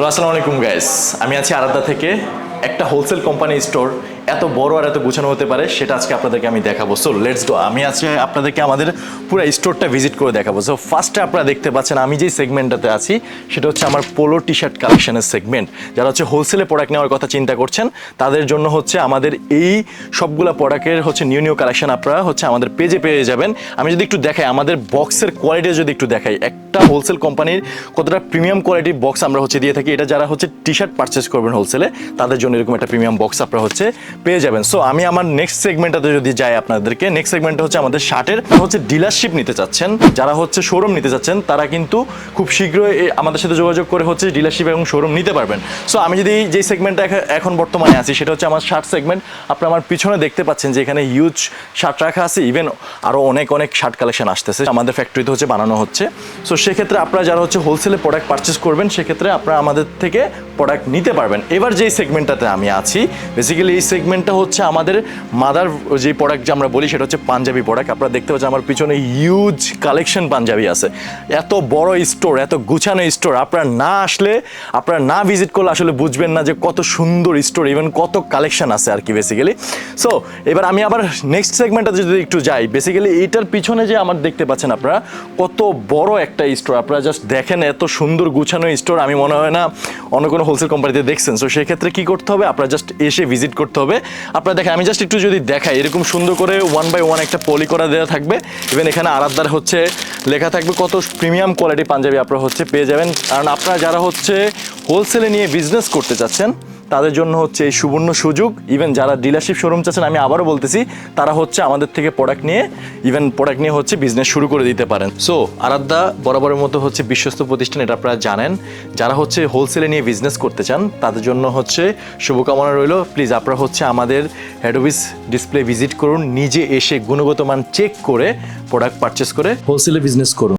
Hello আসসালামু আলাইকুম guys আমি আছি আরাদা থেকে একটা হোলসেল কোম্পানি স্টোর এত বড় আর এত গুছানো হতে পারে, সেটা আজকে আপনাদেরকে আমি দেখাবো। সো লেটস গো আমি আজকে আপনাদেরকে আমাদের পুরো স্টোরটা ভিজিট করে দেখাবো। সো ফার্স্টে আপনারা দেখতে পাচ্ছেন, আমি যেই সেগমেন্টটাতে আছি, সেটা হচ্ছে আমার পোলো টি শার্ট কালেকশনের সেগমেন্ট যারা হচ্ছে হোলসেলে প্রোডাক্ট নেওয়ার কথা চিন্তা করছেন, তাদের জন্য হচ্ছে আমাদের এই সবগুলো প্রোডাক্টের হচ্ছে নিউ নিউ কালেকশন আপনারা হচ্ছে আমাদের পেজে পেয়ে যাবেন। আমি যদি একটু দেখাই, আমাদের বক্সের কোয়ালিটি যদি একটু দেখাই, একটা হোলসেল কোম্পানির কতটা প্রিমিয়াম কোয়ালিটির বক্স আমরা হচ্ছে দিয়ে থাকি, এটা যারা হচ্ছে টি শার্ট পারচেস করবেন হোলসেলে তাদের জন্য এরকম একটা প্রিমিয়াম বক্স আপনারা হচ্ছে পেয়ে যাবেন। সো আমি আমার নেক্সট সেগমেন্টটাতে যদি যাই আপনাদেরকে নেক্সট সেগমেন্টটা হচ্ছে আমাদের শার্টের। হচ্ছে ডিলারশিপ নিতে চাচ্ছেন। যারা হচ্ছে শোরুম নিতে চাচ্ছেন, তারা কিন্তু খুব শীঘ্রই আমাদের সাথে যোগাযোগ করে হচ্ছে ডিলারশিপ এবং শোরুম নিতে পারবেন। সো আমি যদি যেই সেগমেন্টটা এখন বর্তমানে আছি, সেটা হচ্ছে আমার শার্ট সেগমেন্ট আপনারা আমার পিছনে দেখতে পাচ্ছেন যে এখানে হিউজ শার্ট রাখা আছে। ইভেন আরও অনেক অনেক শার্ট কালেকশন আসতেছে। আমাদের ফ্যাক্টরিতে হচ্ছে বানানো হচ্ছে। সো সেক্ষেত্রে আপনারা যারা হচ্ছে হোলসেলে প্রোডাক্ট পারচেস করবেন, সেক্ষেত্রে আপনারা আমাদের থেকে প্রোডাক্ট নিতে পারবেন। এবার যেই সেগমেন্টটাতে আমি আছি বেসিক্যালি এই সেগমেন্টটা হচ্ছে আমাদের মাদার যে প্রোডাক্ট যে আমরা বলি সেটা হচ্ছে পাঞ্জাবি প্রোডাক্ট আপনারা দেখতে পাচ্ছেন আমার পিছনে হিউজ কালেকশন পাঞ্জাবি আছে। এত বড় স্টোর এত গুছানো স্টোর আপনারা না আসলে, আপনারা না ভিজিট করলে আসলে বুঝবেন না যে কত সুন্দর স্টোর ইভেন কত কালেকশন আছে আর কি বেসিক্যালি সো এবার আমি আবার নেক্সট সেগমেন্টটাতে যদি একটু যাই বেসিক্যালি এইটার পিছনে যে আমার দেখতে পাচ্ছেন আপনারা, কত বড় একটা স্টোর আপনারা জাস্ট দেখেন এত সুন্দর গুছানো স্টোর আমি মনে হয় না অন্য কোনো হোলসেল কোম্পানিতে দেখছেন সো সেক্ষেত্রে কি করতে হবে? আপনার জাস্ট এসে ভিজিট করতে হবে। আপনার দেখেন, আমি জাস্ট একটু যদি দেখাই, এরকম সুন্দর করে ওয়ান বাই ওয়ান একটা পলি করা দেওয়া থাকবে। ইভেন এখানে আরাদার হচ্ছে, লেখা থাকবে কত প্রিমিয়াম কোয়ালিটি পাঞ্জাবি আপনারা হচ্ছে পেয়ে যাবেন। কারণ আপনারা যারা হচ্ছে হোলসেলে নিয়ে বিজনেস করতে চাচ্ছেন তাদের জন্য হচ্ছে এই সুবর্ণ সুযোগ। ইভেন যারা ডিলারশিপ শোরুম চাচ্ছেন, আমি আবারও বলতেছি, তারা হচ্ছে আমাদের থেকে প্রোডাক্ট নিয়ে ইভেন প্রোডাক্ট নিয়ে হচ্ছে বিজনেস শুরু করে দিতে পারেন। সো আরাধ্যা বরাবরের মতো হচ্ছে বিশ্বস্ত প্রতিষ্ঠান, এটা আপনারা জানেন। যারা হচ্ছে হোলসেলে নিয়ে বিজনেস করতে চান, তাদের জন্য হচ্ছে শুভকামনা রইল। প্লিজ আপনারা হচ্ছে আমাদের হেড অফিস ডিসপ্লে ভিজিট করুন। নিজে এসে গুণগত মান চেক করে প্রোডাক্ট পারচেস করে হোলসেলে বিজনেস করুন।